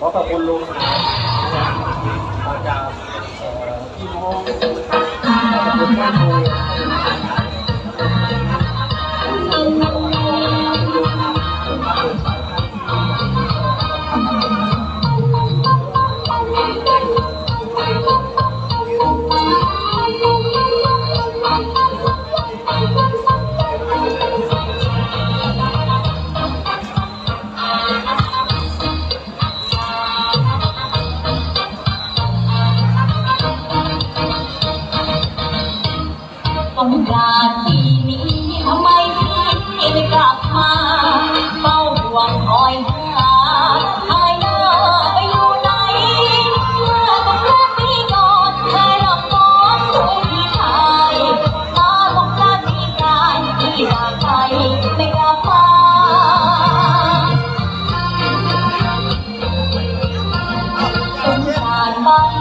কথা বলল। ตสงกานต์ปีนี้ทำไมพี่ไม่กลับมาเฝ้าหวังคอยหาอายหน้าไปอยู่ไหนเมื่อต้องกรากต์ปีก่อนเคยรอบน้องถูกพี่ชายตาสงกรานต์ปีกายที่จากไปไม่กลับมาสงกรานต์บ้าน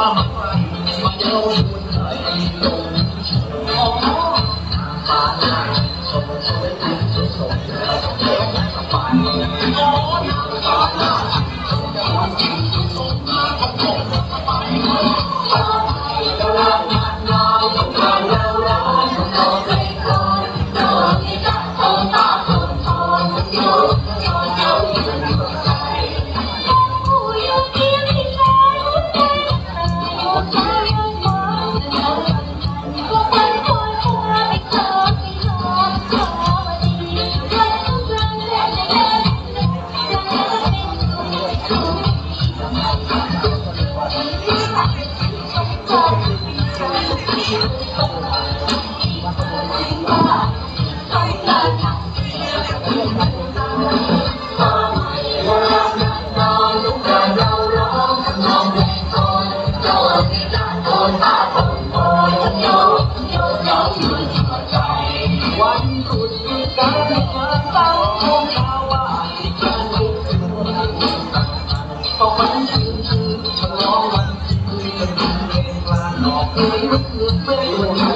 Mama, my own ไม่ควรหลอกเลยไม่ควร